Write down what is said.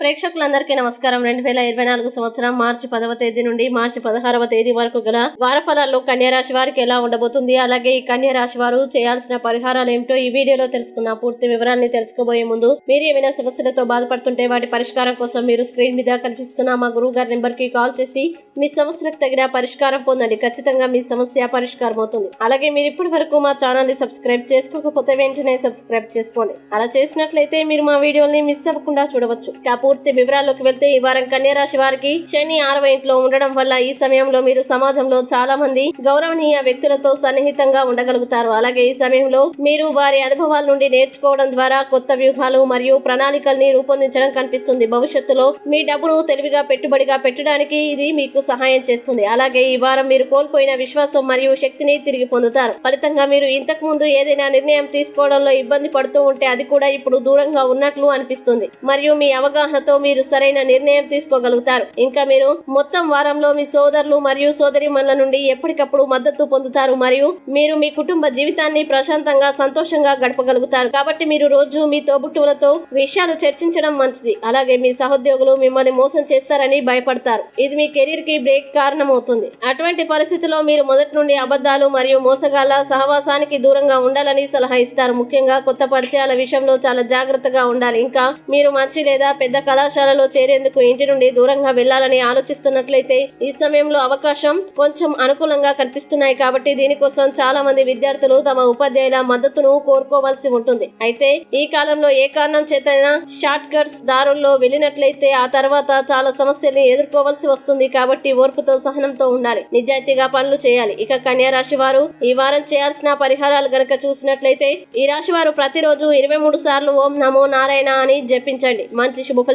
ప్రేక్షకులందరికీ నమస్కారం. రెండు వేల ఇరవై నాలుగు సంవత్సరం మార్చి పదవ తేదీ నుండి మార్చి పదహారవ తేదీ వరకు గల వారఫలాల్లో కన్యారాశి వారికి ఎలా ఉండబోతుంది? అలాగే ఈ కన్యారాశి వారు చేయాల్సిన పరిహారాలు ఏమిటో ఈ వీడియోలో తెలుసుకుందాం. పూర్తి వివరాన్ని తెలుసుకోబోయే ముందు మీరు ఏమైనా సమస్యలతో బాధపడుతుంటే వాటి పరిష్కారం కోసం మీరు స్క్రీన్ మీద కనిపిస్తున్న మా గురువు గారి నెంబర్కి కాల్ చేసి మీ సమస్యలకు తగిన పరిష్కారం పొందండి. ఖచ్చితంగా మీ సమస్య పరిష్కారం అవుతుంది. అలాగే మీరు ఇప్పటి వరకు మా ఛానల్ని సబ్స్క్రైబ్ చేసుకోకపోతే వెంటనే సబ్స్క్రైబ్ చేసుకోండి. అలా చేసినట్లయితే మీరు మా వీడియోని మిస్ అవ్వకుండా చూడవచ్చు. పూర్తి వివరాల్లోకి వెళ్తే ఈ వారం కన్యరాశి వారికి శని ఆరవ ఇంట్లో ఉండడం వల్ల ఈ సమయంలో మీరు సమాజంలో చాలా మంది గౌరవనీయ వ్యక్తులతో సన్నిహితంగా ఉండగలుగుతారు. అలాగే ఈ సమయంలో మీరు వారి అనుభవాల నుండి నేర్చుకోవడం ద్వారా కొత్త వ్యూహాలు మరియు ప్రణాళికల్ని రూపొందించడం కనిపిస్తుంది. భవిష్యత్తులో మీ డబ్బును తెలివిగా పెట్టుబడిగా పెట్టడానికి ఇది మీకు సహాయం చేస్తుంది. అలాగే ఈ వారం మీరు కోల్పోయిన విశ్వాసం మరియు శక్తిని తిరిగి పొందుతారు. ఫలితంగా మీరు ఇంతకు ముందు ఏదైనా నిర్ణయం తీసుకోవడంలో ఇబ్బంది పడుతూ ఉంటే అది కూడా ఇప్పుడు దూరంగా ఉన్నట్లు అనిపిస్తుంది. మరియు మీ అవగాహన అవగాహనతో మీరు సరైన నిర్ణయం తీసుకోగలుగుతారు. ఇంకా మీరు మొత్తం వారంలో మీ సోదరులు మరియు సోదరిమణుల నుండి ఎప్పటికప్పుడు మద్దతు పొందుతారు మరియు మీరు మీ కుటుంబ జీవితాన్ని ప్రశాంతంగా సంతోషంగా గడపగలుగుతారు. కాబట్టి మీరు రోజు మీ తోబుట్టువులతో విషయాలు చర్చించడం మంచిది. అలాగే మీ సహోద్యోగులు మిమ్మల్ని మోసం చేస్తారని భయపడతారు. ఇది మీ కెరీర్కి బ్రేక్ కారణమవుతుంది. అటువంటి పరిస్థితుల్లో మీరు మొదటి నుండి అబద్ధాలు మరియు మోసగాళ్ళ సహవాసానికి దూరంగా ఉండాలని సలహా ఇస్తారు. ముఖ్యంగా కొత్త పరిచయాల విషయంలో చాలా జాగ్రత్తగా ఉండాలి. ఇంకా మీరు మంచి లేదా పెద్ద కళాశాలలో చేరేందుకు ఇంటి నుండి దూరంగా వెళ్ళాలని ఆలోచిస్తున్నట్లయితే ఈ సమయంలో అవకాశం కొంచెం అనుకూలంగా కనిపిస్తున్నాయి కాబట్టి దీనికోసం చాలా మంది విద్యార్థులు తమ ఉపాధ్యాయుల మద్దతును కోరుకోవాల్సి ఉంటుంది. అయితే ఈ కాలంలో ఏ కారణం చేతైనా షార్ట్ కట్స్ దారుల్లో వెళ్ళినట్లయితే ఆ తర్వాత చాలా సమస్యల్ని ఎదుర్కోవాల్సి వస్తుంది కాబట్టి ఓర్పుతో సహనంతో ఉండాలి. నిజాయితీగా పనులు చేయాలి. ఇక కన్యా రాశి వారు ఈ వారం చేయాల్సిన పరిహారాలు గనక చూసినట్లయితే ఈ రాశి వారు ప్రతిరోజు ఇరవై మూడు సార్లు ఓం నమో నారాయణ అని జపించండి. మంచి శుభ